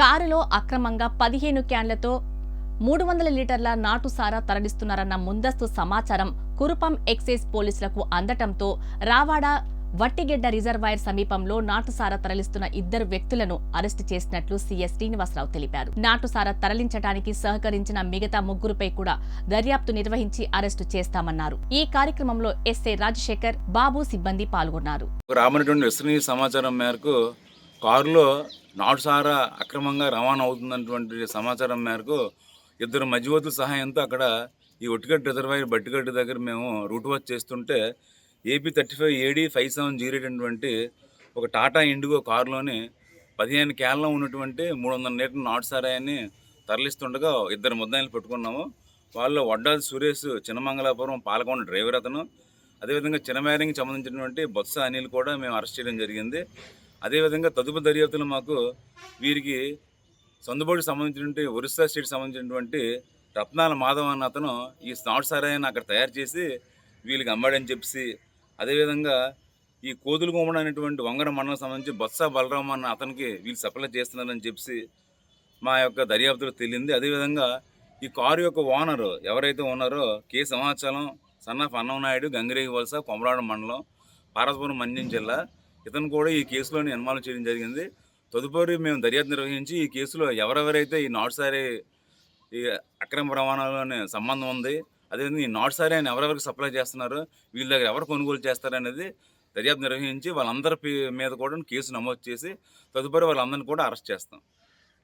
కారులో అక్రమంగా పదిహేను క్యాన్లతో మూడు వందల లీటర్ల నాటుసారా తరలిస్తున్నారన్న ముందస్తు సమాచారం కురుపం ఎక్సైజ్ పోలీసులకు అందటంతో రావాడ వట్టిగెడ్డ రిజర్వాయర్ సమీపంలో నాటుసారా తరలిస్తున్న ఇద్దరు వ్యక్తులను అరెస్టు చేసినట్లు సీఎస్ శ్రీనివాసరావు తెలిపారు. నాటుసారా తరలించడానికి సహకరించిన మిగతా ముగ్గురుపై కూడా దర్యాప్తు నిర్వహించి అరెస్టు చేస్తామన్నారు. ఈ కార్యక్రమంలో ఎస్ఐ రాజశేఖర్ బాబు సిబ్బంది పాల్గొన్నారు. సమాచారం మేరకు కారులో నాటుసారా అక్రమంగా రవాణా అవుతున్నటువంటి సమాచారం మేరకు ఇద్దరు మధ్యవర్తుల సహాయంతో అక్కడ ఈ ఒట్టిగడ్డ రిజర్వాయర్ బట్టిగడ్డ దగ్గర మేము రూట్ వర్క్ చేస్తుంటే AP thirty five AD five seven zero అటువంటి ఒక టాటా ఇండిగో కారులోని పదిహేను క్యాన్లో ఉన్నటువంటి మూడు వందల లీటర్ల నాటుసారాయని తరలిస్తుండగా ఇద్దరు ముద్దాయిలు పెట్టుకున్నాము. వాళ్ళు వడ్డాది సురేష్ చిన్నమంగళాపురం పాలకొండ డ్రైవర్ అతను. అదేవిధంగా చిన్నమేరంకి సంబంధించినటువంటి బొత్స అనిల్ కూడా మేము అరెస్ట్ చేయడం జరిగింది. అదేవిధంగా తదుపరి దర్యాప్తులు మాకు వీరికి సొందుబోడికి సంబంధించినటువంటి ఒరిస్సా స్టేట్ సంబంధించినటువంటి రత్నాల మాధవ్ అన్న అతను ఈ స్నాట్ సారాయాన్ని అక్కడ తయారు చేసి వీళ్ళకి అమ్మాడని చెప్పి అదేవిధంగా ఈ కోతులు కొమ్మడ అనేటువంటి వంగర మండలం సంబంధించి బొత్స బలరామ అన్న అతనికి వీళ్ళు సప్లై చేస్తున్నారని చెప్పి మా యొక్క దర్యాప్తులో తెలియంది అదేవిధంగా ఈ కారు యొక్క ఓనరు ఎవరైతే ఉన్నారో కె సింహాచలం ఫన్నం నాయుడు గంగిరేగి వలస కొమరాడు మండలం పారసపురం మన్యం జిల్లా ఇతను కూడా ఈ కేసులోని ఇన్వాల్వ్ చేయడం జరిగింది. తదుపరి మేము దర్యాప్తు నిర్వహించి ఈ కేసులో ఎవరెవరైతే ఈ నాటుసారి ఈ అక్రమ రవాణాలోనే సంబంధం ఉంది అదేవిధంగా ఈ నాటుసారి సారీ అని ఎవరెవరికి సప్లై చేస్తున్నారు వీళ్ళ దగ్గర ఎవరు కొనుగోలు చేస్తారనేది దర్యాప్తు నిర్వహించి వాళ్ళందరి పే- మీద కూడా కేసు నమోదు చేసి తదుపరి వాళ్ళందరినీ కూడా అరెస్ట్ చేస్తాం.